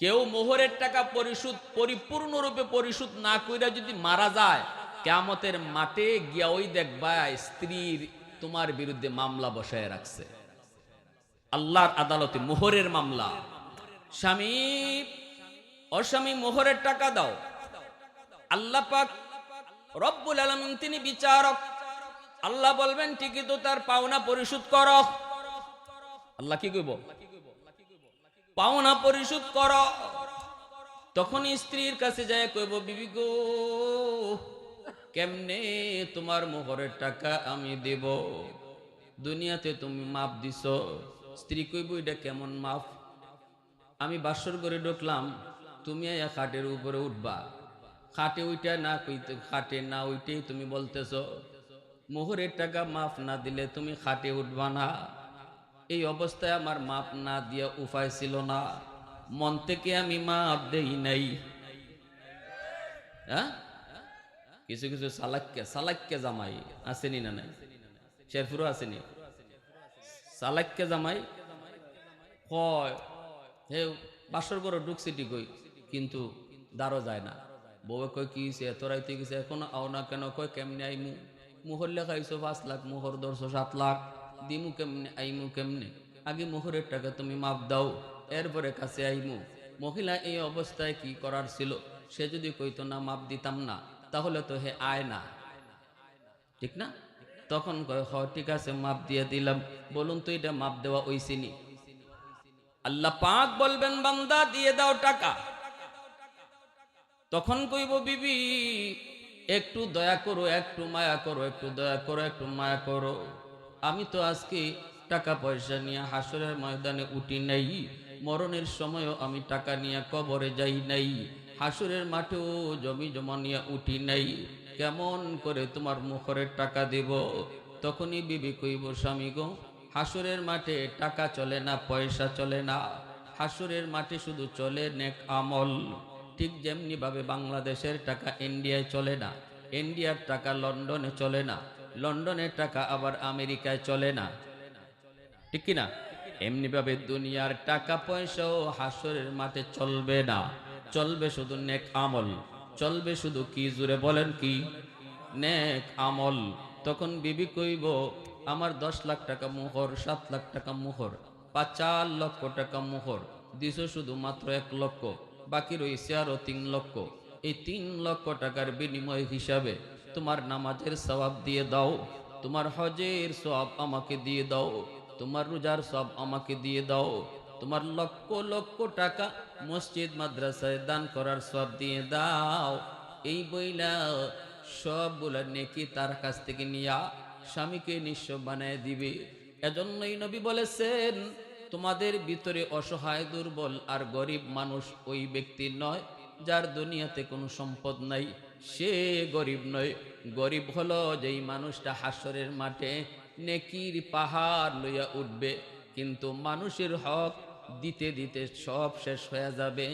কেউ মোহরের টাকা পরিশোধ, পরিপূর্ণরূপে পরিশোধ না কইরা যদি মারা যায়, কেয়ামতের মাঠে গিয়া ওই দেখবা স্ত্রীর তোমার বিরুদ্ধে মামলা বসায় রাখছে। আল্লাহর আদালতে মোহরের মামলা। স্বামী, অস্বামী মোহরের টাকা দাও। আল্লাহ পাক রব্বুল আলমিন তিনি বিচারক। আল্লাহ বলবেন, ঠিকই তো তার পাওনা পরিশোধ কর। আল্লাহ কি কইব? পাওনা পরিশোধ কর। তখন স্ত্রীর কাছে যায়, কইব, বিবি গো, কেমনে তোমার মোহরের টাকা আমি দেব? দুনিয়াতে তুমি মাপ দিছ। স্ত্রী কইব, এটা কেমন মাপ? আমি বাসর করে ঢুকলাম, তুমি খাটের উপরে উঠবা। খাটে ওইটা না কইতে, খাটে না ওইটাই তুমি বলতেছ, মোহরের টাকা মাফ না দিলে তুমি খাটে উঠবা না এই অবস্থায় আমার মাপ না দিয়া উপায় ছিল না। মন থেকে আমি মাপ দেই নাই। হ্যাঁ? কিছু কিছু সালাক্কে সালাক্কে জামাই আসেনি না নাই? শেরফুরও আসেনি? সালাক্কে জামাই? কয় হে বাসর করে ঢুকছি ঠিকই, কিন্তু দাঁড়ো যায় না। বউয়ে কয়, কি এত রাইতে গেছে? এখন আও না কেন? কয়, কেমনে আইমু? মুহর লেখা হইছো পাঁচ লাখ, মুহর দরশো সাত লাখ। দিমু কেমনে, আইমু কেমনে? আগে মুহরের টাকা তুমি মাপ দাও, এরপরে কাছে আইমু। মহিলা এই অবস্থায় কি করার ছিল? সে যদি কইতো, না, মাপ দিতাম না, তাহলে তো হে আয় না। ঠিক না? তখন কয়, হ, ঠিক আছে, মাপ দিয়ে দিলাম। বলুন তো, এটা মাপ দেওয়া ওইসিনি আল্লাহ পাক বলবেন, বান্দা, দিয়ে দাও টাকা। তখন কইব, বিবি, একটু দয়া করো, একটু মায়া করো, একটু দয়া করো, একটু মায়া করো। আমি তো আজকে টাকা পয়সা নিয়ে হাসরের ময়দানে উঠি নাই। মরণের সময়ও আমি টাকা নিয়ে কবরে যাই নাই। হাসুরের মাঠেও জমি জমা নিয়ে উঠি নাই। কেমন করে তোমার মুখরের টাকা দেব? তখনই বিবি কইব, স্বামী গো, হাসুরের মাঠে টাকা চলে না, পয়সা চলে না। হাসুরের মাঠে শুধু চলে নেক আমল। ঠিক যেমনি ভাবে বাংলাদেশের টাকা ইন্ডিয়ায় চলে না, ইন্ডিয়ার টাকা লন্ডনে চলে না। লন্ডনের টাকা আবার আমেরিকায় চলে না। ঠিক কিনা? এমনি ভাবে দুনিয়ার টাকা পয়সাও হাসরের মাঠে চলবে না। চলবে শুধু নেক আমল। চলবে শুধু কি জুড়ে বলেন কি? নেক আমল। তখন বিবি কইব, আমার দশ লাখ টাকা মোহর, সাত লাখ টাকা মোহর বা চার লক্ষ টাকা মোহর, দিছ শুধু মাত্র এক লক্ষ, বাকি রয়েছে আরও তিন লক্ষ। এই তিন লক্ষ টাকার বিনিময় হিসাবে তোমার নামাজের সবাব দিয়ে দাও, তোমার হজের সব আমাকে দিয়ে দাও, তোমার রোজার সব আমাকে দিয়ে দাও, তোমার লক্ষ লক্ষ টাকা মসজিদ মাদ্রাসায় দান করার সব দিয়ে দাও। এই বইলা সবগুলা নেকি তার কাছ থেকে নিয়া স্বামীকে নিঃস্ব বানায় দিবে। এজন্যই নবী বলেছেন, তোমাদের ভিতরে অসহায়, দুর্বল আর গরিব মানুষ ওই ব্যক্তি নয়, যার দুনিয়াতে কোনো সম্পদ নাই। সে গরিব নয়, গরিব হলো যেই মানুষটা হাসরের মাঠে নেকির পাহাড় লইয়া উঠবে, কিন্তু মানুষের হক দিতে দিতে সব শেষ হয়ে যাবে।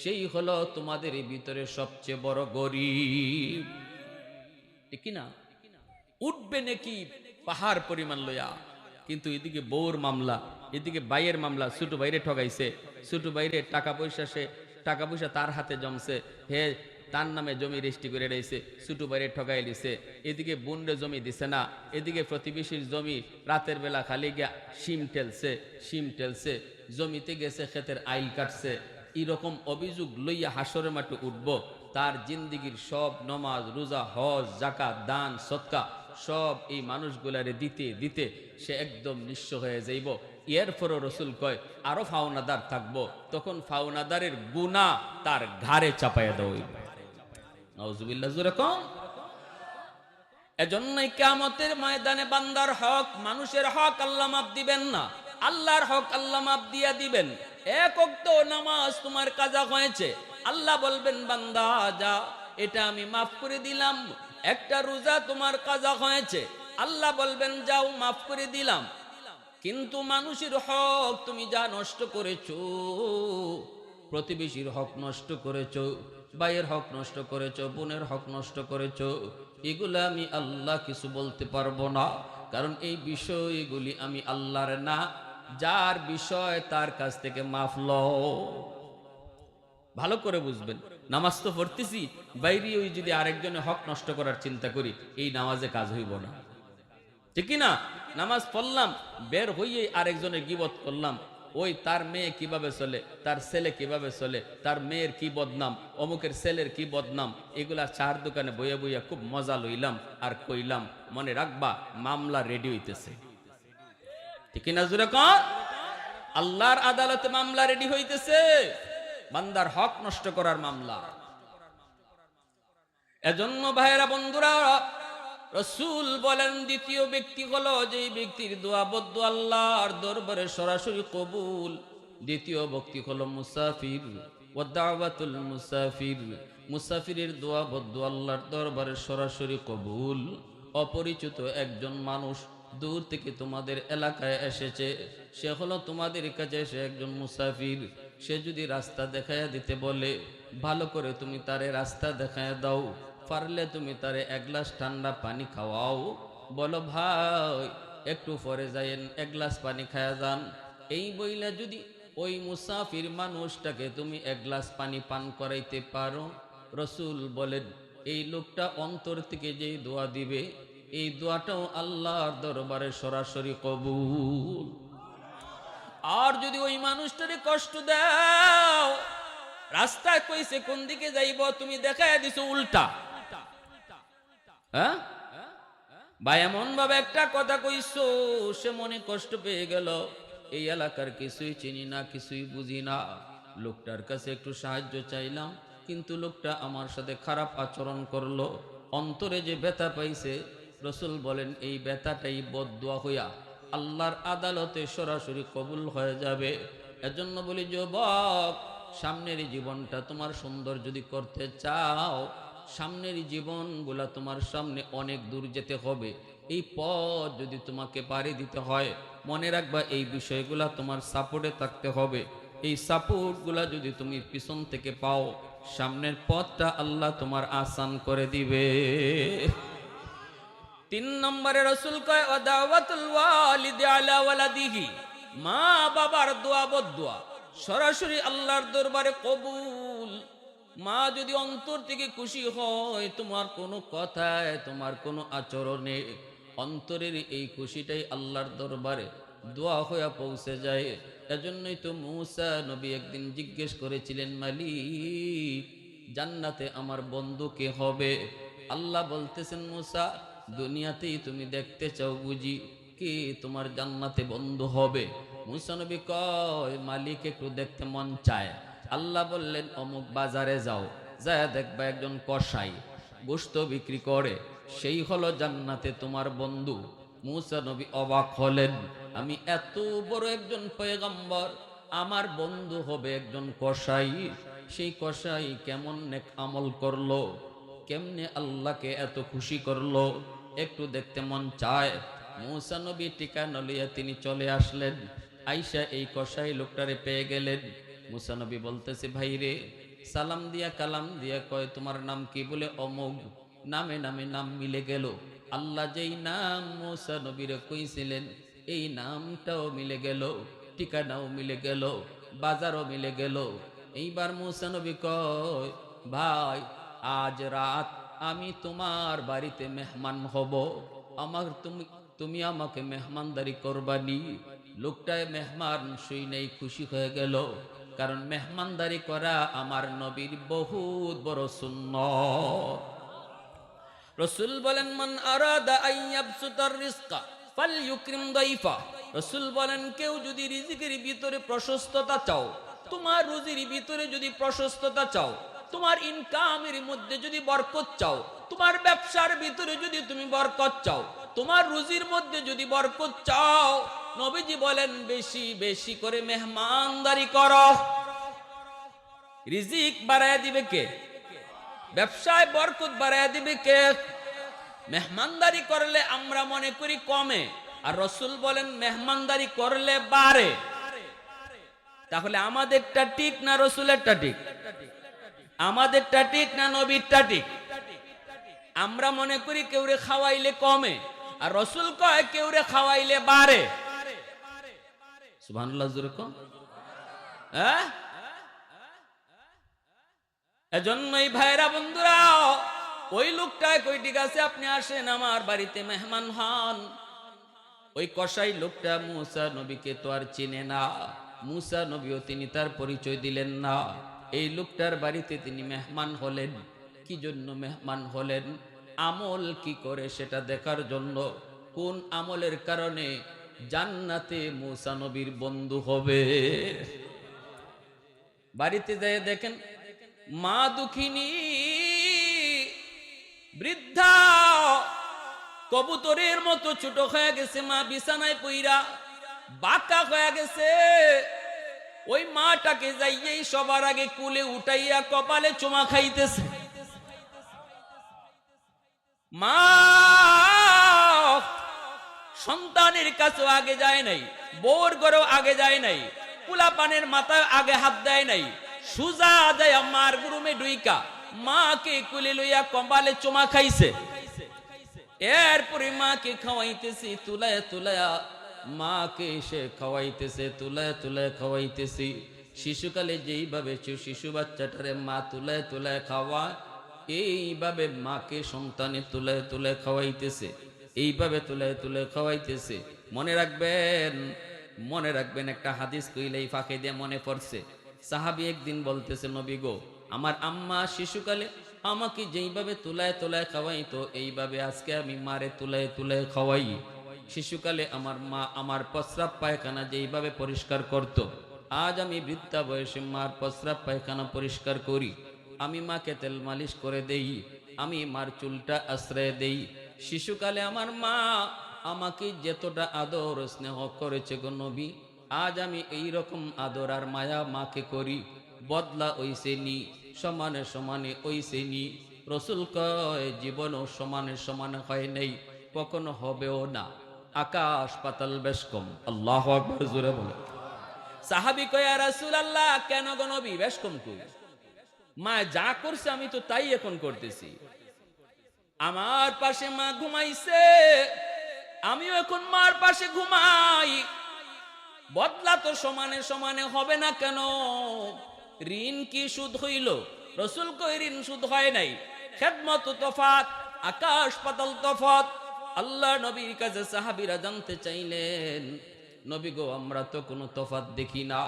সেই হলো তোমাদের ভিতরে সবচেয়ে বড় গরিব। ঠিক না? উঠবে নাকি পাহাড় পরিমাণ লইয়া, কিন্তু এদিকে বউর মামলা, এদিকে বাইয়ের মামলা, ছোট বাইরে ঠগাইছে, ছোট বাইরে টাকা পয়সা সে, টাকা পয়সা তার হাতে জমছে। হে তার নামে জমি রেজিস্ট্রি করে রয়েছে ছোট বাইরে ঠগাই দিছে এদিকে বুনরে জমি দিছে না, এদিকে প্রতিবেশীর জমি রাতের বেলা খালি গিয়া শিম টেলছে শিম টেলছে জমিতে গেছে, ক্ষেতের আইল কাটছে। এরকম অভিযোগ লইয়া হাসরের মাঠে উঠব। তার জিন্দিগির সব নমাজ, রোজা, হজ জাকাত দান সৎকা সব এই মানুষগুলারে দিতে দিতে সে একদম নিঃস্ব হয়ে যাইব। এরপরও রসুল কয়, আরও ফাওনাদার থাকব। তখন ফাওনাদারের গুণা তার ঘাড়ে চাপাইয়া দেওয়া হইবে নওজুবিল্লাহ জোরে কম। এজন্যই কামতের ময়দানে বান্দার হক, মানুষের হক আল্লাহ মাপ দিবেন না। আল্লাহর হক আল্লাহ মাপ দিয়া দিবেন। এক অক্ত নামাজ তোমার কাজা হয়েছে। আল্লাহ বলবেন, বান্দা, যা, এটা আমি মাফ করে দিলাম। একটা রোজা তোমার কাজা হয়েছে। আল্লাহ বলবেন, যাও, মাফ করে দিলাম। কিন্তু মানুষের হক তুমি যা নষ্ট করেছ, প্রতিবেশীর হক নষ্ট করেছ ভাইয়ের হক নষ্ট করেছ, বোনের হক নষ্ট করেছ, এগুলো আমি আল্লাহ কিছু বলতে পারব না। কারণ এই বিষয়গুলি আমি আল্লাহর না, যার বিষয় তার কাছ থেকে মাফ লও। ভালো করে বুঝবেন, নামাজ তো পড়তেছি, বাইরে ওই যদি আরেকজনের হক নষ্ট করার চিন্তা করি, এই নামাজে কাজ হইব না। ঠিক না? নামাজ পড়লাম, বের হইয়ে আরেকজনের গিবত করলাম ওই তার মেয়ে কীভাবে চলে? তার ছেলে কীভাবে চলে? তার মেয়ের কি বদনাম? অমুকের ছেলের কি বদনাম? এগুলা চার দোকানে বইয়া বইয়া খুব মজা লইলাম আর কইলাম, মনে রাখবা, মামলা রেডি হইতেছে। ঠিক না জুড়ে কর আল্লাহর আদালতে মামলা রেডি হইতেছে। বান্দার হক নষ্ট করার মামলা। এজন্য ভাইয়েরা, বন্ধুরা রসুল বলেন, দ্বিতীয় ব্যক্তি হলো যে ব্যক্তির দোয়া বদ্ধ আল্লাহর দরবারে সরাসরি কবুল। দ্বিতীয় ব্যক্তি হলো মুসাফির ও দাওয়াতুল মুসাফির। মুসাফিরের দোয়া বদ্ধ আল্লাহর দরবারে সরাসরি কবুল। অপরিচিত একজন মানুষ দূর থেকে তোমাদের এলাকায় এসেছে, সে হলো তোমাদের কাছে এসে একজন মুসাফির। সে যদি রাস্তা দেখাইয়া দিতে বলে, ভালো করে তুমি তারে রাস্তা দেখাইয়া দাও। পারলে তুমি তারে এক গ্লাস ঠান্ডা পানি খাওয়াও। বলো, ভাই, একটু পরে যাইন এক গ্লাস পানি খায়া যান। এই বইলে যদি ওই মুসাফির মানুষটাকে তুমি এক গ্লাস পানি পান করাইতে পারো, রসুল বলেন, এই লোকটা অন্তর থেকে যেই দোয়া দিবে, এই দোয়াটাও আল্লাহর দরবারে সরাসরি কবুল। আর যদি ওই মানুষটারে কষ্ট দাও, রাস্তায় কইছে, কোন দিকে যাইব? তুমি দেখায় দিছো উল্টা। হ্যাঁ? বা এমন ভাবে একটা কথা কইছো, সে মনে কষ্ট পেয়ে গেল। এই এলাকার কিছুই চিনি না, কিছুই বুঝি না। লোকটার কাছে একটু সাহায্য চাইলাম, কিন্তু লোকটা আমার সাথে খারাপ আচরণ করল। অন্তরে যে ব্যথা পাইছে, রসুল বলেন, এই ব্যথাটাই বদুয়া হইয়া আল্লাহর আদালতে সরাসরি কবুল হয়ে যাবে। এজন্য বলি, যুবক, সামনের জীবনটা তোমার সুন্দর যদি করতে চাও সামনের জীবনগুলা তোমার সামনে অনেক দূর যেতে হবে। এই পথ যদি তোমাকে পাড়ি দিতে হয়, মনে রাখবা এই বিষয়গুলা তোমার সাপোর্টে থাকতে হবে। এই সাপোর্টগুলা যদি তুমি পিছন থেকে পাও, সামনের পথটা আল্লাহ তোমার আসান করে দিবে। তিন নম্বরে রসুল কয় মা বাবার দোয়া বদুয়া। সরাসরি আল্লাহর দরবারে কবুল। মা যদি অন্তর থেকে খুশি হয়, তোমার কোনো কথায়, তোমার কোনো আচরণে অন্তরের এই খুশিটাই আল্লাহর দরবারে দোয়া হয়ে পৌঁছে যায়। এজন্যই তো মূসা নবী একদিন জিজ্ঞেস করেছিলেন, মালিক, জান্নাতে আমার বন্ধু কে হবে? আল্লাহ বলতেছেন, মুসা, দুনিয়াতেই তুমি দেখতে চাও বুঝি কি তোমার জান্নাতে বন্ধু হবে? মুসা নবী কয়, মালিক, একটু দেখতে মন চায়। আল্লাহ বললেন, অমুক বাজারে যাও, যায় দেখবা একজন কসাই গোস্ত বিক্রি করে। সেই হলো জান্নাতে তোমার বন্ধু। মুসা নবী অবাক হলেন, আমি এত বড় একজন পয়গম্বর, আমার বন্ধু হবে একজন কসাই। সেই কসাই কেমন নেক আমল করল, কেমনে আল্লাহকে এত খুশি করল, একটু দেখতে মন চায়। মুসা নবী টিকা নলিয়া তিনি চলে আসলেন। আইসা এই কসাই লোকটারে পেয়ে গেলেন। মুসা নবী বলতেছে, ভাই রে, সালাম দিয়া কালাম দিয়া কয়, তোমার নাম কি বলে? অমোগ নামে নামে নাম মিলে গেল। আল্লাহ যেই নাম মুসা নবীরে কইছিলেন, এই নামটাও মিলে গেল, ঠিকানাও মিলে গেল, বাজারও মিলে গেল। এইবার মুসা নবী কয়, ভাই, আজ রাত আমি তোমার বাড়িতে মেহমান হব। আমার তুমি তুমি আমাকে মেহমানদারি করবানি। লোকটায় মেহমান শুই নেই, খুশি হয়ে গেল। কারণ মেহমানদারি করা আমার নবীর বহুত বড় শূন্য রসুল বলেন, মান আরাদা রসুল বলেন, কেউ যদি রিজিকের ভিতরে প্রশস্ততা চাও, তোমার রুজির ভিতরে যদি প্রশস্ততা চাও, তোমার ইনকামের মধ্যে যদি বরকত চাও, তোমার ব্যবসার ভিতরে যদি তুমি বরকত চাও, তোমার রুজির মধ্যে যদি বরকত চাও নবীজি বলেন, বেশি বেশি করে মেহমানদারি করো। রিজিক বাড়ায় দিবে কে? ব্যবসায় বরকত বাড়ায় দিবে কে? মেহমানদারি করলে আমরা মনে করি কমে। আর রসুল বলেন, মেহমানদারি করলে বাড়ে। তাহলে আমাদেরটা ঠিক না রসুলেরটা ঠিক? আমাদেরটা ঠিক না নবীরটা ঠিক? আমরা মনে করি কেউরে খাওয়াইলে কমে, আর রসুল কয়, কেউরে খাওয়াইলে বাড়ে। সুবহানাল্লাহ জোরে কম। হ্যাঁ এজন্যই ভাইরা বন্ধুরা, ওই লোকটায় কইটি গাছে আপনি আসেন, আমার বাড়িতে মেহমান হন। ওই কসাই লোকটা মুসা নবীকে তো আর চিনে না। মুসা নবীও তিনি তার পরিচয় দিলেন না। এই লোকটার বাড়িতে তিনি মেহমান হলেন। কি জন্য মেহমান হলেন? আমল কি করে সেটা দেখার জন্য? কোন আমলের কারণে জান্নাতে মুসা নবীর বন্ধু হবে। বাড়িতে যেয়ে দেখেন মা দুঃখিনী, বৃদ্ধা, কবুতরের মতো ছোট হয়ে গেছে, মা বিছানায় পইরা বাঁকা হয়ে গেছে। ওই মাটাকে যাইয়েই সবার আগে কুলে উঠাইয়া কপালে চুমা খাইতেছে। মা সন্তানের কাছেও আগে যায় নাই বউর ঘরেও আগে যায় নাই পুলা পানের মাথায় আগে হাত দেয় নাই। সুজা দেয় মার গুরুমে ডুইকা, মাকে কুলে লইয়া কম্বালে চুমা খাইছে। এরপরে মাকে খাওয়াইতেছি, তুলায় তুলায়া মাকে সে খাওয়াইতেছে, তুলায় তুলায় খাওয়াইতেছি। শিশুকালে যেইভাবে শিশু বাচ্চাটারে মা তুলায় তুলায় খাওয়া, এইভাবে মাকে সন্তানে তুলে তুলে খাওয়াইতেছে। এইভাবে তুলে তুলে খাওয়াইতেছে। মনে রাখবেন মনে রাখবেন একটা হাদিস কইলেই ফাঁকে দিয়ে মনে পড়ছে। সাহাবি একদিন বলতেছে, নবী গো, আমার আম্মা শিশুকালে আমাকে যেইভাবে তুলায় তুলায় খাওয়াইতো, এইভাবে আজকে আমি মারে তুলায় তুলায় খাওয়াই। শিশুকালে আমার মা আমার প্রস্রাব পায়খানা যেইভাবে পরিষ্কার করত। আজ আমি বৃদ্ধা বয়সে মার প্রস্রাব পায়খানা পরিষ্কার করি। আমি মাকে তেল মালিশ করে দেই, আমি মার চুলটা আশ্রয় দেই শিশুকালে আমার মা আমাকে যতটা আদর স্নেহ করেছে গো নবী, আজ আমি এই রকম আদর আর মায়া মাকে করি। বদলা ওইসে নি সমানে সমানে ওইসে নি রসুল কয়, জীবনও সমানে সমানে হয় নাই, কখনো হবেও না। আকাশ পাতাল বেশ কম। আল্লাহ বলে। সাহাবি কয়া রাসূল আল্লাহ কেন গো নবী? বেশ কম কই মা যা করছে আমি তো তাই এখন করতেছি। আমার পাশে মা ঘুমাইছে, আমিও এখন মার পাশে ঘুমাই। বদলা তো সমানে সমানে হবে না কেন? ঋণ কি সুদ হইল? রসুল কই ঋণ সুদ হয় নাই? খেদমত তফাত, আকাশ পাতাল তফাত। আল্লাহ নবীর কাছে সাহাবিরা জানতে চাইলেন, নবী গো, আমরা তো কোনো তফাত দেখি না,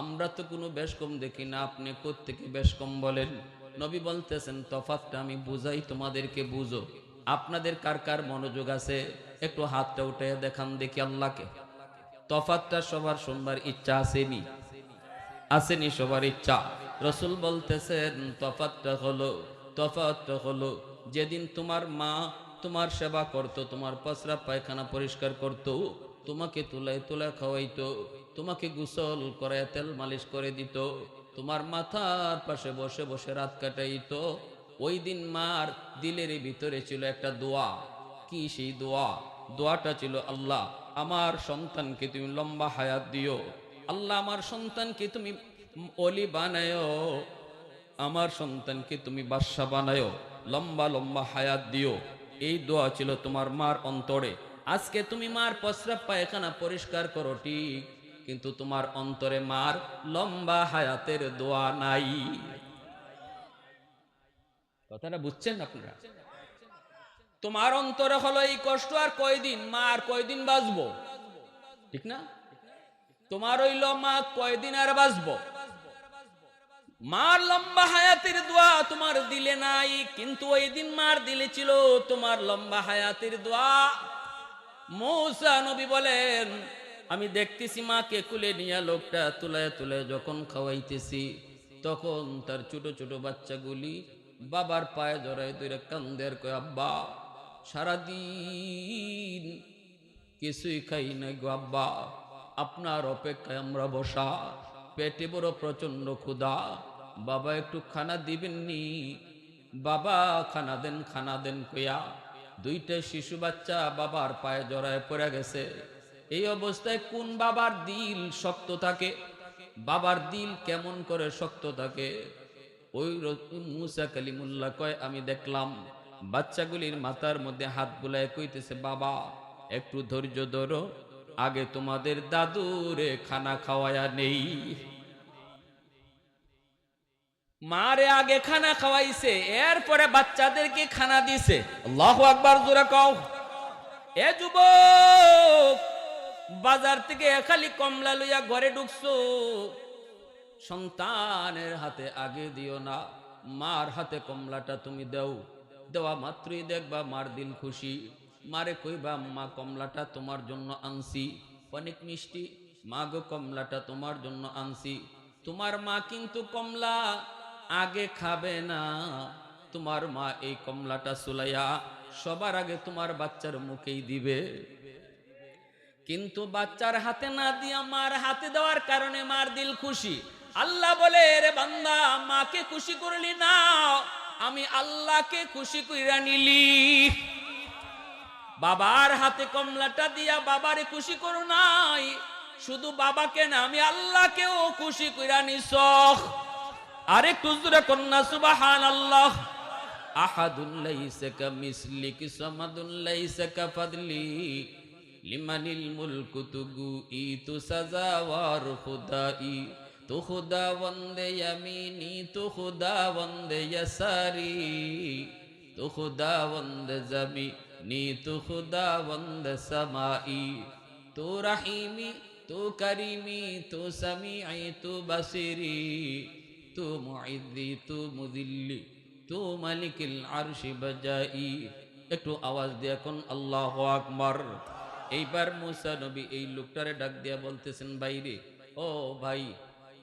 আমরা তো কোনো বেশ কম দেখি না, আপনি কোত্থেকে বেশ কম বলেন? নবী বলতেছেন তফাতটা আমি বুঝাই, তোমাদেরকে বুঝো। আপনাদের কার কার মনোযোগ আছে? একটু হাতটা উঠে দেখান দেখি আল্লাহকে। তফাতটা সবার শুনবার ইচ্ছা আসেনি। আসেনি সবার ইচ্ছা। রসুল বলতেছেন তফাতটা হলো তফাতটা হলো, যেদিন তোমার মা তোমার সেবা করত, তোমার পসরা পায়খানা পরিষ্কার করত, তোমাকে তুলায় তুলা খাওয়াইতো, তোমাকে গোসল করে তেল মালিশ করে দিত তোমার মাথার পাশে বসে বসে রাত কাটাইতো। ওই দিন মার দিলের ভিতরে ছিল একটা দোয়া। কি সেই দোয়া? দোয়াটা ছিল, আল্লাহ, আমার সন্তানকে তুমি লম্বা হায়াত দিও। আল্লাহ, আমার সন্তানকে তুমি অলি বানায়ো আমার সন্তানকে তুমি বাদশা বানায়ো লম্বা লম্বা হায়াত দিও। এই দোয়া ছিল তোমার মার অন্তরে। আজকে তুমি মার প্রস্রাব পায়খানা পরিষ্কার করো, ঠিক? কিন্তু তোমার অন্তরে মার লম্বা হায়াতের দোয়া নাই। কথাটা বুঝছেন আপনারা? তোমার অন্তরে হলো এই কষ্ট আর কয়দিন? মা, আর কয়দিন বাঁচবো? ঠিক না? তোমার হইল মা, কয়দিন আর বাঁচবো? মার লম্বা হায়াতের দোয়া তোমার দিলে নাই, কিন্তু ওই দিন মার দিলে ছিল তোমার লম্বা হায়াতের দোয়া। মৌসা নবী বলেন আমি দেখতেছি মাকে কুলে নিয়ে লোকটা তুলে তুলে যখন খাওয়াইতেছি, তখন তার ছোট ছোট বাচ্চাগুলি বাবার পায়ে জড়াই ধরে কান্দের কয়, আব্বা, সারাদিন কিছুই খাই নাই গো আব্বা। আপনার অপেক্ষায় আমরা বসা। পেটে বড় প্রচণ্ড ক্ষুধা। বাবা একটু খানা দিবেননি। বাবা, খানা দেন খানা দেন কইয়া দুইটা শিশু বাচ্চা বাবার পায়ে জড়ায় পড়ে গেছে। এই অবস্থায় কোন বাবার দিল শক্ত থাকে? বাবার দিল কেমন করে শক্ত থাকে? ওই মুসা কালিমুল্লাহ কয়, আমি দেখলাম বাচ্চাগুলির মাথার মধ্যে হাত বুলায় কইতেছে, বাবা, একটু ধৈর্য ধরো, আগে তোমাদের দাদুরে খানা খাওয়ায়া নেই। মারে আগে খানা খাওয়াইছে, এরপরে বাচ্চাদেরকে খানা দিছে। আল্লাহ আকবার, জোরে কও। এ যুবক বাজার থেকে খালি কমলা লইয়া ঘরে ঢুকছো। সন্তানের হাতে আগে দিও না, মার হাতে কমলাটা তুমি দেও। দেওয়া মাত্রই দেখবা মার দিন খুশি। মারে কইবা, মা, কমলাটা তোমার জন্য আনছি। অনেক মিষ্টি, মা গো, কমলাটা তোমার জন্য আনছি। তোমার মা কিন্তু কমলা আগে খাবে না। তোমার মা এই কমলাটা সুলাইয়া সবার আগে তোমার বাচ্চার মুখেই দিবে। কিন্তু বাচ্চার হাতে না দিয়ে মার হাতে দেওয়ার কারণে মার দিল খুশি। আল্লাহ বলে, রে বান্দা, মাকে খুশি করলি না, আমি আল্লাহকে খুশি কইরা নিলি। বাবার হাতে কমলাটা দিয়া বাবারে খুশি করো নাই, শুধু বাবাকে না, আমি আল্লাহকেও খুশি কইরা নিস আরে কুজরে কন্যা সুবাহান আল্লাহ আহাদুন লাইসা কামিসলিক সামাদুন লাইসা কাফাদলি লিমানিল মুলকু তুগু ই তু সাজাওয়ার খুদাই তু খুদা বন্দে ইয়ামিনি, তু খুদা বন্দে ইয়াসারি, তু খুদা বন্দে জামি নি তু খুদা বন্দে সামাই তু রহিমি, তু করিমি, তু সামিআই তু বাসিরি তু মুইদ্দি তু মুদিল্লি তু মালিকিল আরশি বাজাই একটু আওয়াজ দিয়ে এখন আল্লাহ আকবার। এইবার মুসা নবী এই লোকটারে ডাক দিয়া বলতেছেন বাইরে ও ভাই,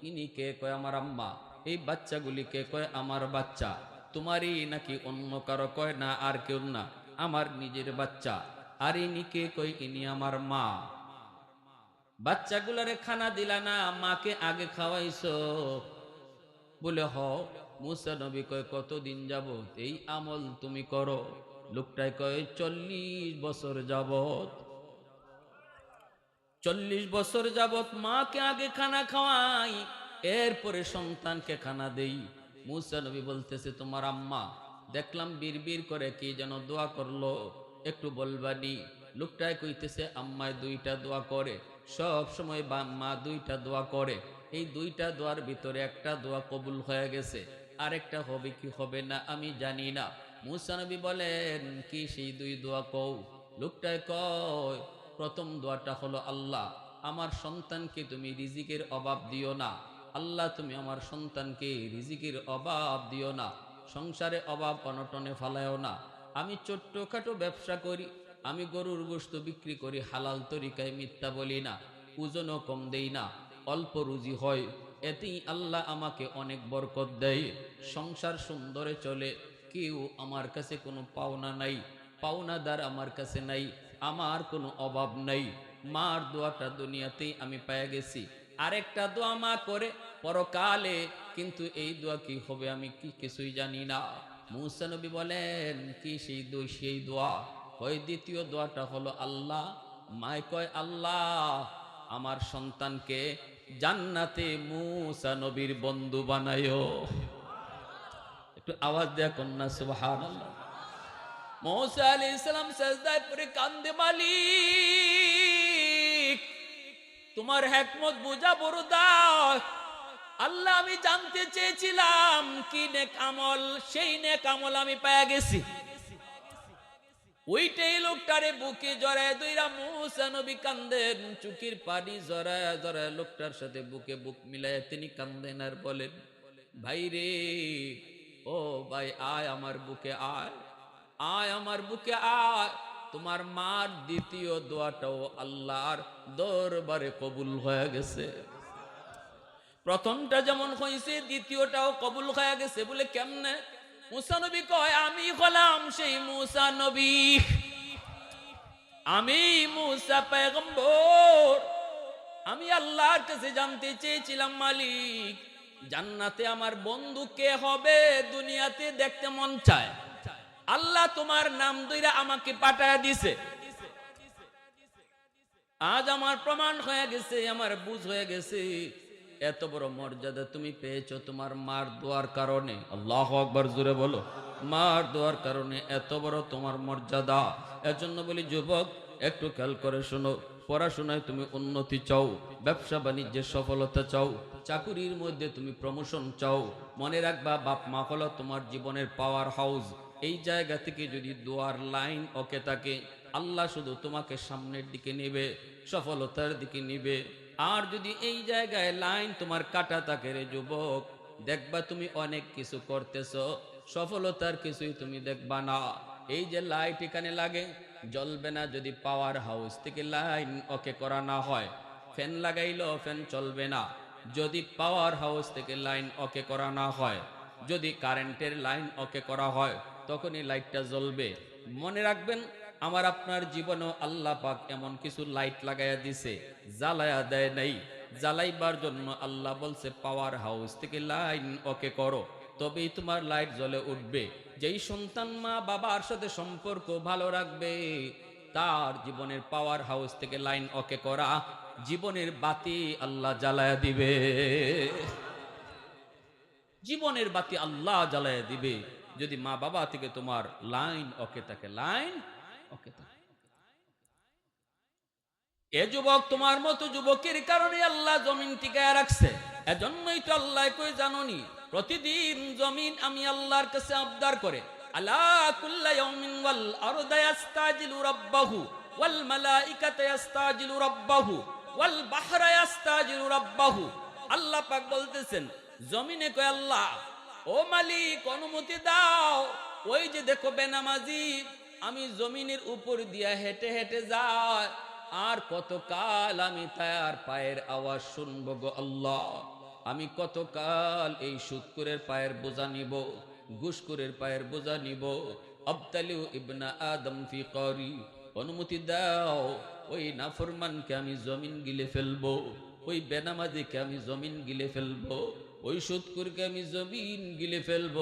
ইনি কে কয় আমার আম্মা? এই বাচ্চাগুলি কে কয় আমার বাচ্চা? তোমারই নাকি অন্য কারও কয় না আর কেউ না? আমার নিজের বাচ্চা। আর ইনি কে কয়? ইনি আমার মা। বাচ্চাগুলারে খানা দিলা না, মাকে আগে খাওয়াইছো? বলে, হ। মুসা নবী কয়, কতদিন যাবত? এই আমল তুমি করো? লোকটাই কয়, চল্লিশ বছর যাবত। চল্লিশ বছর যাবত মাকে আগে খানা খাওয়াই, এরপরে সন্তানকে খানা দেই। মুসা নবী বলতেছে, তোমার আম্মা। দেখলাম বীর করে কি যেন দোয়া করল। একটু বলবানি, লোকটাই কইতেছে আম্মায় দুইটা দোয়া করে। সব সময় বা মা দুইটা দোয়া করে। এই দুইটা দোয়ার ভিতরে একটা দোয়া কবুল হয়ে গেছে। আরেকটা হবে কি হবে না, আমি জানি না। মুসা নবী বলেন, কি সেই দুই দোয়া কও? লোকটায় কয় প্রথম দোয়াটা হলো, আল্লাহ, আমার সন্তানকে তুমি রিজিকের অভাব দিও না। আল্লাহ, তুমি আমার সন্তানকে রিজিকের অভাব দিও না। সংসারে অভাব অনটনে ফালায়ও না। আমি ছোট্টখাটো ব্যবসা করি, আমি গরুর গোস্ত বিক্রি করি, হালাল তরিকায় মিথ্যা বলি না, ওজনও কম দেই না, অল্প রুজি হয়। এতেই আল্লাহ আমাকে অনেক বরকত দেয়। সংসার সুন্দরে চলে, কেউ আমার কাছে কোনো পাওনা নাই, পাওনাদার আমার কাছে নাই আমার কোনো অভাব নাই। মার দোয়াটা দুনিয়াতেই আমি পেয়ে গেছি। আরেকটা দোয়া মা করে পরকালে, কিন্তু এই দোয়া কি হবে আমি কি কিছুই জানি না। মুসা নবী বলেন, কি সেই দোয়া সেই দোয়া? কয়, দ্বিতীয় দোয়াটা হলো আল্লাহ। মায় কয়, আল্লাহ, আমার সন্তানকে জান্নাতে মুসা নবীর বন্ধু বানায়ো। একটু আওয়াজ দেয়া কন্যা সুবহান মৌসা আলী ইসলাম সাজদায় পরে কান্দে, মালিক, তোমার হেকমত বোঝা বড় দাও আল্লাহ, আমি জানতে চেয়েছিলাম কি নেক আমল, সেই নেক আমল আমি পেয়ে গেছি। ওইটাই লোকটারে বুকে জড়ায় দুইরা মুসা নবী কান্দেন, চুকির পানি জড়ায় জড়ায় লোকটার সাথে বুকে বুক মিলায় তিনি কান্দেন আর বলেন ভাই রে ও ভাই, আয় আমার বুকে, আয়। আয় আমার বুকে আয়। তোমার মার দ্বিতীয় দোয়াটাও আল্লাহর দরবারে কবুল হয়ে গেছে। প্রথমটা যেমন হয়েছে দ্বিতীয়টাও কবুল হয়ে গেছে বলে কেমনে? মুসা নবী কয়, আমি হলাম সেই মুসা নবী। আমি মুসা পেগম্বর আমি আল্লাহর কাছে জানতে চেয়েছিলাম, মালিক, জান্নাতে আমার বন্ধু কে হবে, দুনিয়াতে দেখতে মন চায়। আল্লাহ তোমার নাম দইরা আমাকে পাঠায় দিছে। আজ আমার প্রমাণ হয়ে গেছে, আমার বুঝ হয়ে গেছে। এত বড় মর্যাদা তুমি পেয়েছ তোমার মার দোয়ার কারণে। আল্লাহ আকবার জুড়ে বলো। মার দোয়ার কারণে এত বড় তোমার মর্যাদা। এজন্য বলি, যুবক, একটু খেয়াল করে শোনো। পড়াশোনায় তুমি উন্নতি চাও, ব্যবসা বাণিজ্যের সফলতা চাও, চাকুরির মধ্যে তুমি প্রমোশন চাও। মনে রাখবা বাপ মা হলো তোমার জীবনের পাওয়ার হাউস এই জায়গা থেকে যদি দোয়ার লাইন ওকে থাকে আল্লাহ শুধু তোমাকে সামনের দিকে নেবে, সফলতার দিকে নিবে। আর যদি এই জায়গায় লাইন তোমার কাটা থাকে রে যুবক, দেখবা তুমি অনেক কিছু করতেছ, সফলতার কিছুই তুমি দেখবা না। এই যে লাইট এখানে লাগে, জ্বলবে না যদি পাওয়ার হাউস থেকে লাইন ওকে করা না হয়। ফ্যান লাগাইলেও ফ্যান চলবে না, যদি পাওয়ার হাউস থেকে লাইন ওকে করা না হয়। যদি কারেন্টের লাইন ওকে করা হয় তখনই লাইটটা জ্বলবে। মনে রাখবেন, আমার আপনার জীবনেও আল্লাহ পাক এমন কিছু লাইট লাগাইয়া দিছে, জ্বালায়া দেয় নাই। জ্বালাইবার জন্য আল্লাহ বলছে পাওয়ার হাউস থেকে লাইন ওকে করো, তবেই তোমার লাইট জ্বলে উঠবে। যেই সন্তান মা বাবার সাথে সম্পর্ক ভালো রাখবে, তার জীবনের পাওয়ার হাউস থেকে লাইন ওকে করা, জীবনের বাতি আল্লাহ জ্বালায়া দিবে। জীবনের বাতি আল্লাহ জ্বালায়া দিবে। যদি মা বাবা থেকে তোমার লাইন ওকে থাকে লাইন ওকে থাকে এ যুবক, তোমার মতো যুবকের কারণে আল্লাহ জমিন টিকায় রাখছে। এজন্যই তো আল্লাহ কই জাননি, প্রতিদিন জমিন আমি আল্লাহর কাছে আবদার করে। আলা কুল্লা ইয়াউমিন ওয়াল আরদা ইয়াস্তাজিলু রাব্বাহু, ওয়াল ইয়াস্তাজিলু রাব্বাহু, ওয়াল বাহরা ইয়াস্তাজিলু রাব্বাহু। আল্লাহ পাক বলতেছেন, জমিনে কয়, আল্লাহ ও মালিক, অনুমতি দাও। ওই যে দেখো বেনামাজি, আমি জমিনের উপর দিয়া হেঁটে হেঁটে যায় আর কতকাল আমি তার পায়ের আওয়াজ শুনব গো আল্লাহ? আমি কতকাল এই সুৎকুরের পায়ের বোঝা নিব ঘুষকুরের পায়ের বোঝা নিব। আবতালিউ ইবনা আদম ফি করি অনুমতি দাও। ওই নাফরমানকে আমি জমিন গিলে ফেলব, ওই বেনামাজিকে আমি জমিন গিলে ফেলব। ওই সুৎকুরকে আমি জমিন গিলে ফেলব,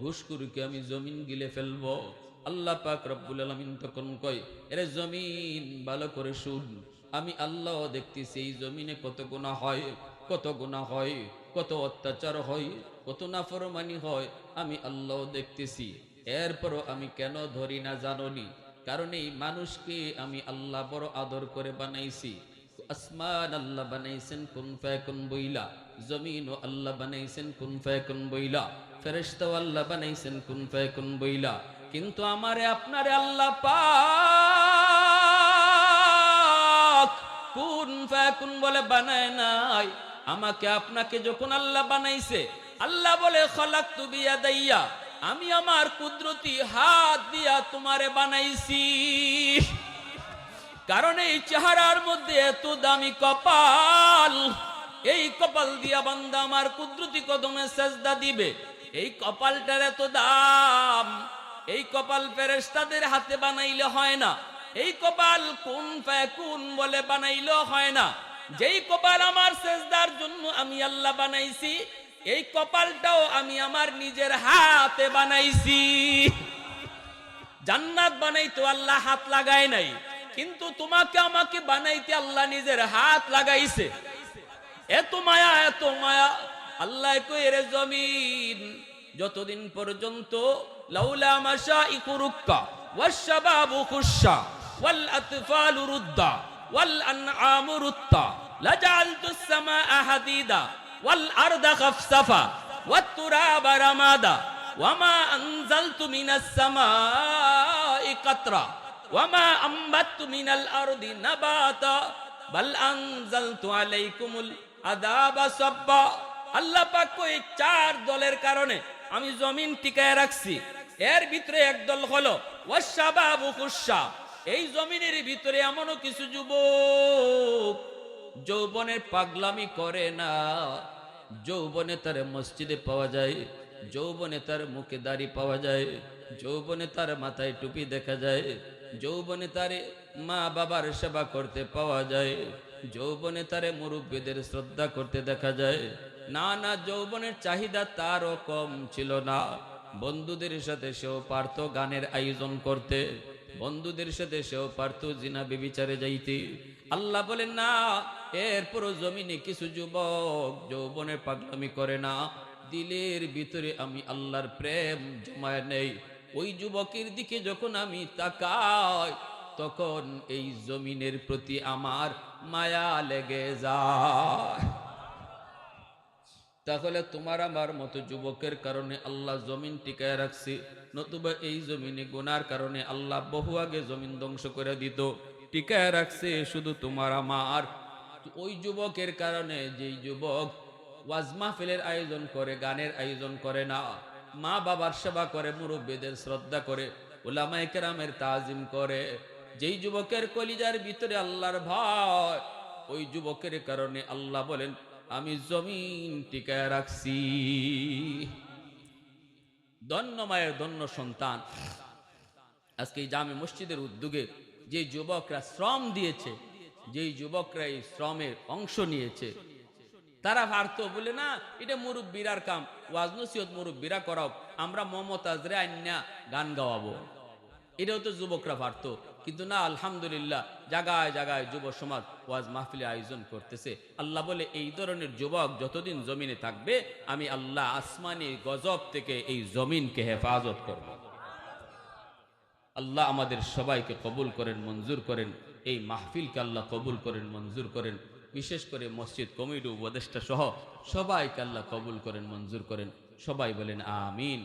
ঘুষকুরকে আমি জমিন গিলে ফেলব। আল্লাহ পাক রব্বুল আলমিন তখন কয়, এরে জমিন, ভালো করে শুন। আমি আল্লাহ দেখতেছি এই জমিনে কত গুণা হয়, কত গুণা হয়, কত অত্যাচার হয়, কত নাফরমানি হয়, আমি আল্লাহ দেখতেছি। এরপরও আমি কেন ধরি না জাননি? কারণ এই মানুষকে আমি আল্লাহ বড় আদর করে বানাইছি। আসমান আল্লাহ বানাইছেন, কুন ফায়াকুন বইলা? জমিন ও আল্লাহ বানাইছেন, কুন ফায়াকুন বইলা? ফেরেশতাও আল্লাহ বানাইছেন, কুন ফায়াকুন বইলা? কিন্তু আমারে, আপনারে আল্লাহ পাক কুন ফায়াকুন বলে বানায় নাই। আমাকে, আপনাকে যখন আল্লাহ বানাইছে, আল্লাহ বলে খলাক তু বিয়া দাইয়া আমি আমার কুদরতি হাত দিয়া তোমারে বানাইছি। কারণ এই চেহারার মধ্যে এত দামি কপাল। এই কপাল দিয়া বান্দা আমার কুদরতি কদমে সেজদা দিবে। এই কপালটার এত দাম। এই কপাল ফেরেশতাদের হাতে বানাইলে হয় না। এই কপাল কোন কোন বলে বানাইলেও হয় না। যেই কপাল আমার সেজদার জন্য আমি আল্লাহ বানাইছি, এই কপালটাও আমি আমার নিজের হাতে বানাইছি। জান্নাত বানাইতো আল্লাহ হাত লাগায় নাই। কিন্তু তোমাকে আমাকে বানাইতে আল্লাহ নিজের হাত লাগাইছে। এত মায়া এত মায়া। আল্লাহ এর জমিন, যতদিন পর্যন্ত লাউলা মাশা ইকুরুক্কা ওয়াশাবাবু খুশা ওয়াল আতফালু রুদ্দা ওয়াল আনআমু রুত্তা, লাজালতু সামাআ হাদিদা ওয়াল আরদা খাফসাফা ওয়াত তুরাবা রামাদা ওয়ামা আনজালতু মিনাস সামাআ কাতরা। ওয়ামা আম্বাতু মিনাল আরদি নাবাতা, বাল আনজালতু আলাইকুমুল আদাবা সাব্বা। আল্লাহ পাক কই, চার দলের কারণে আমি জমিন টিকায় রাখছি। এর ভিতরে একদল হলো এই জমিনের ভিতরে এমনও কিছু যুবক, যৌবনের পাগলামি করে না। যৌবনে তার মসজিদে পাওয়া যায়, যৌবনে তার মুখে দাড়ি পাওয়া যায়, যৌবনে তার মাথায় টুপি দেখা যায়। যৌবনে তারে মা বাবার সেবা করতে পাওয়া যায়। যৌবনে তারে মুরব্বীদের শ্রদ্ধা করতে দেখা যায়। না না, যৌবনের চাহিদা তারও কম ছিল না। বন্ধুদের সাথে সেও পারত গানের আয়োজন করতে। বন্ধুদের সাথে সেও পারত জিনা বেবিচারে যাইতে। আল্লাহ বলেন, না, এরপরও জমিনে কিছু যুবক যৌবনের পাগলামি করে না। দিলের ভিতরে আমি আল্লাহর প্রেম জমায় নেই। ওই যুবকের দিকে যখন আমি তাকাই, তখন এই জমিনের প্রতি আমার মায়া লেগে যায়। তাহলে তোমার আমার মতো যুবকের কারণে আল্লাহ জমিন টিকায় রাখছে, নতুবা এই জমিনে গুনার কারণে আল্লাহ বহু আগে জমিন ধ্বংস করে দিত। টিকায় রাখছে শুধু তোমার আমার। ওই যুবকের কারণে যেই যুবক ওয়াজমা ফেলের আয়োজন করে, গানের আয়োজন করে না মা বাবার সেবা করে, মুরব্বীদের শ্রদ্ধা করে ওলামায়ে কেরামের তাজিম করে। যেই যুবকের কলিজার ভিতরে আল্লাহর ভয়, ওই যুবকের কারণে আল্লাহ বলেন, আমি জমিন টিকায় রাখছি। ধন্য মায়ের ধন্য সন্তান। আজকে এই জামে মসজিদের উদ্যোগে যে যুবকরা শ্রম দিয়েছে, যেই যুবকরা এই শ্রমের অংশ নিয়েছে তারা ভারত বলে না, এটা মুরব্বীরার কাম। ওয়াজ নসিহত মুরব্বীরা করাও। আমরা মমতাজরে আন্যা গান গাওয়াবো। এটাও তো যুবকরা পারতো কিন্তু না, আলহামদুলিল্লাহ, জাগায় জাগায় যুব সমাজ ওয়াজ মাহফিলে আয়োজন করতেছে। আল্লাহ বলে, এই ধরনের যুবক যতদিন জমিনে থাকবে, আমি আল্লাহ আসমানি গজব থেকে এই জমিনকে হেফাজত করব। আল্লাহ আমাদের সবাইকে কবুল করেন, মঞ্জুর করেন। এই মাহফিলকে আল্লাহ কবুল করেন, মঞ্জুর করেন। বিশেষ করে মসজিদ কমিটি উপদেষ্টা সহ সবাইকে আল্লাহ কবুল করেন, মঞ্জুর করেন। সবাই বলেন, আমিন।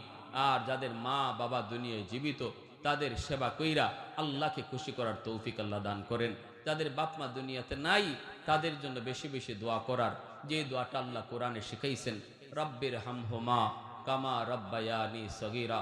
আর যাদের মা, বাবা দুনিয়ায় জীবিত, তাদের সেবা কইরা আল্লাহকে খুশি করার তৌফিক আল্লাহ দান করেন। যাদের বাপমা দুনিয়াতে নাই, তাদের জন্য বেশি বেশি দোয়া করার যে দোয়াটা আল্লাহ কোরআনে শিখাইছেন রব্বের হাম হামহমা কামা রব্বায়ানি সগিরা।